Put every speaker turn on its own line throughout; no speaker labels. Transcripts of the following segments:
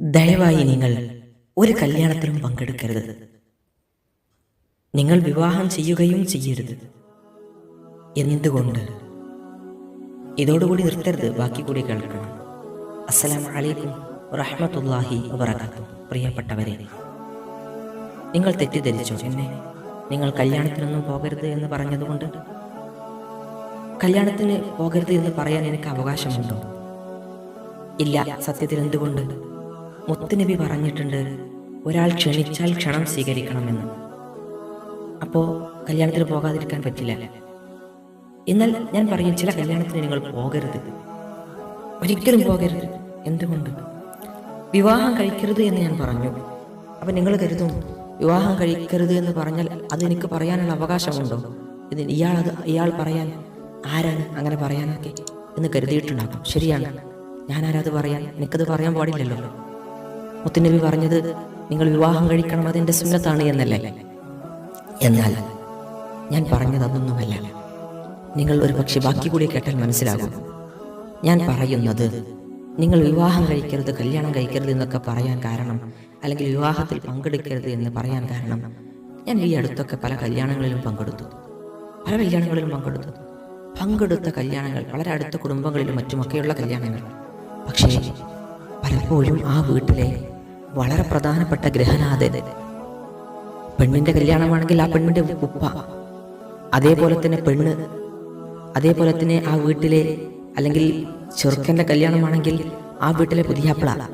ദയവായി നിങ്ങൾ ഒരു കല്യാണത്തിലും പങ്കെടുക്കരുത്. നിങ്ങൾ വിവാഹം ചെയ്യുകയും ചെയ്യരുത്. എന്തുകൊണ്ട്? ഇതോടുകൂടി നിർത്തരുത്. ബാക്കി കൂടി കേൾക്കണം. അസ്സലാം വലൈക്കും റഹ്മത്തുല്ലാഹി വബറകാത്തു പ്രിയപ്പെട്ടവരെ നിങ്ങൾ തെറ്റിദ്ധരിച്ചു? എന്നെ നിങ്ങൾ കല്യാണത്തിനൊന്നും പോകരുത് എന്ന് പറഞ്ഞതുകൊണ്ട്? കല്യാണത്തിന് പോകരുത് എന്ന് പറയാൻ എനിക്ക് അവകാശമുണ്ടോ? ഇല്ല. സത്യത്തിൽ എന്തുകൊണ്ട്? മുത്തുനബി പറഞ്ഞിട്ടുണ്ട് ഒരാൾ ക്ഷണിച്ചാൽ ക്ഷണം സ്വീകരിക്കണമെന്ന്. അപ്പോൾ കല്യാണത്തിന് പോകാതിരിക്കാൻ പറ്റില്ല. എന്നാൽ ഞാൻ പറയും ചില കല്യാണത്തിന് നിങ്ങൾ പോകരുത്. ഒരിക്കലും പോകരുത്. എന്തുകൊണ്ട്? വിവാഹം കഴിക്കരുത് എന്ന് ഞാൻ പറഞ്ഞു. അപ്പം നിങ്ങൾ കരുതും വിവാഹം കഴിക്കരുത് എന്ന് പറഞ്ഞാൽ അത് എനിക്ക് പറയാനുള്ള അവകാശമുണ്ടോ? ഇത് ഇയാൾ അത് ഇയാൾ പറയാൻ ആരാണ് അങ്ങനെ പറയാനൊക്കെ? എന്ന് കരുതിയിട്ടുണ്ടാകും ശരിയാണ്. ഞാൻ ആരാത് പറയാൻ? എനിക്കത് പറയാൻ പാടില്ലല്ലോ. മുത്തുനബി പറഞ്ഞത് നിങ്ങൾ വിവാഹം കഴിക്കണം അതിന്റെ സുന്നത്താണ് എന്നല്ലേ? എന്നാൽ ഞാൻ പറഞ്ഞത് അതൊന്നുമല്ല നിങ്ങൾ ഒരു പക്ഷെ ബാക്കി കൂടി കേട്ടാൽ മനസ്സിലാകും. ഞാൻ പറയുന്നത് നിങ്ങൾ വിവാഹം കഴിക്കരുത് കല്യാണം കഴിക്കരുത് എന്നൊക്കെ പറയാൻ കാരണം അല്ലെങ്കിൽ വിവാഹത്തിൽ പങ്കെടുക്കരുത് എന്ന് പറയാൻ കാരണം ഞാൻ ഈ അടുത്തൊക്കെ പല കല്യാണങ്ങളിലും പങ്കെടുത്തു. പല കല്യാണങ്ങളിലും പങ്കെടുത്തു. പങ്കെടുത്ത കല്യാണങ്ങൾ വളരെ അടുത്ത കുടുംബങ്ങളിലും മറ്റുമൊക്കെയുള്ള കല്യാണങ്ങൾ. പക്ഷേ പലപ്പോഴും ആ വീട്ടിലെ വളരെ പ്രധാനപ്പെട്ട ഗ്രഹനാഥൻ. പെണ്ണിന്റെ കല്യാണമാണെങ്കിൽ ആ പെണ്ണിന്റെ ഉപ്പ. അതേപോലെ തന്നെ പെണ്ണ്. അതേപോലെ തന്നെ ആ വീട്ടിലെ അല്ലെങ്കിൽ ചെറുക്കന്റെ കല്യാണമാണെങ്കിൽ ആ വീട്ടിലെ പുതിയാപ്പിള.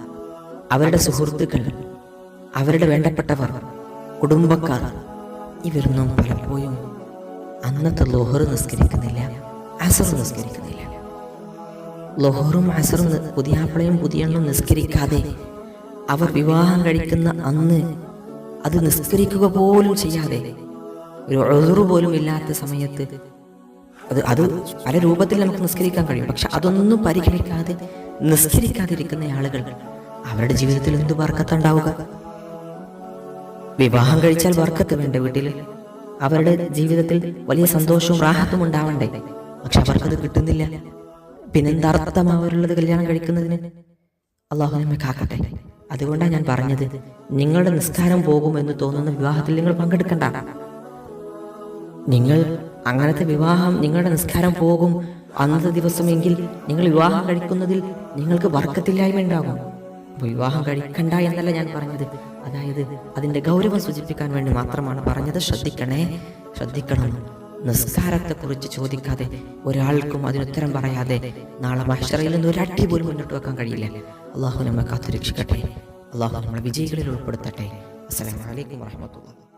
അവരുടെ സുഹൃത്തുക്കൾ അവരുടെ വേണ്ടപ്പെട്ടവർ കുടുംബക്കാർ. ഇവരൊന്നും പലപ്പോഴും അന്നത്തെ ലോഹർ നിസ്കരിക്കുന്നില്ല അസർ നിസ്കരിക്കുന്നില്ല. ലോഹറും അസറും പുതിയാപ്പളയും പുതിയണ്ണും നിസ്കരിക്കാതെ അവർ വിവാഹം കഴിക്കുന്ന അന്ന് അത് നിസ്കരിക്കുക പോലും ചെയ്യാതെ ഒരു ഒഴുറു പോലും ഇല്ലാത്ത സമയത്ത് അത് അത് പല രൂപത്തിൽ നമുക്ക് നിസ്കരിക്കാൻ കഴിയും. പക്ഷെ അതൊന്നും പരിഗണിക്കാതെ നിസ്കരിക്കാതിരിക്കുന്ന ആളുകൾ അവരുടെ ജീവിതത്തിൽ എന്ത് വർക്കത്തുണ്ടാവുക വിവാഹം കഴിച്ചാൽ വർക്കത്ത് വേണ്ട വീട്ടിൽ? അവരുടെ ജീവിതത്തിൽ വലിയ സന്തോഷവും റാഹത്തും ഉണ്ടാവണ്ടേ? പക്ഷെ അവർക്കത് കിട്ടുന്നില്ല. പിന്നെന്തർത്ഥം അവരുള്ളത് കല്യാണം കഴിക്കുന്നതിന്? അള്ളാഹു നമ്മെ കാക്കട്ടെ. അതുകൊണ്ടാണ് ഞാൻ പറഞ്ഞത് നിങ്ങളുടെ നിസ്കാരം പോകുമെന്ന് തോന്നുന്ന വിവാഹത്തിൽ നിങ്ങൾ പങ്കെടുക്കണ്ട. നിങ്ങൾ അങ്ങനത്തെ വിവാഹം നിങ്ങളുടെ നിസ്കാരം പോകും അന്നത്തെ ദിവസമെങ്കിൽ നിങ്ങൾ വിവാഹം കഴിക്കുന്നതിൽ നിങ്ങൾക്ക് വർക്കത്തില്ലായ്മ ഉണ്ടാകും. വിവാഹം കഴിക്കണ്ട എന്നല്ല ഞാൻ പറഞ്ഞത്. അതായത് അതിന്റെ ഗൗരവം സൂചിപ്പിക്കാൻ വേണ്ടി മാത്രമാണ് പറഞ്ഞത്. ശ്രദ്ധിക്കണേ. ശ്രദ്ധിക്കണം. നിസ്കാരത്തെക്കുറിച്ച് ചോദിക്കാതെ ഒരാൾക്കും അതിനുത്തരം പറയാതെ നാളെ മഹ്ഷറയിൽ നിന്ന് ഒരു അട്ടി പോലും മുന്നോട്ട് വെക്കാൻ കഴിയില്ല. അള്ളാഹു നമ്മെ കാത്തുരക്ഷിക്കട്ടെ. അള്ളാഹു നമ്മളെ വിജയികളിൽ ഉൾപ്പെടുത്തട്ടെ. അസ്സലാമു അലൈക്കും വാഹമത്തുള്ള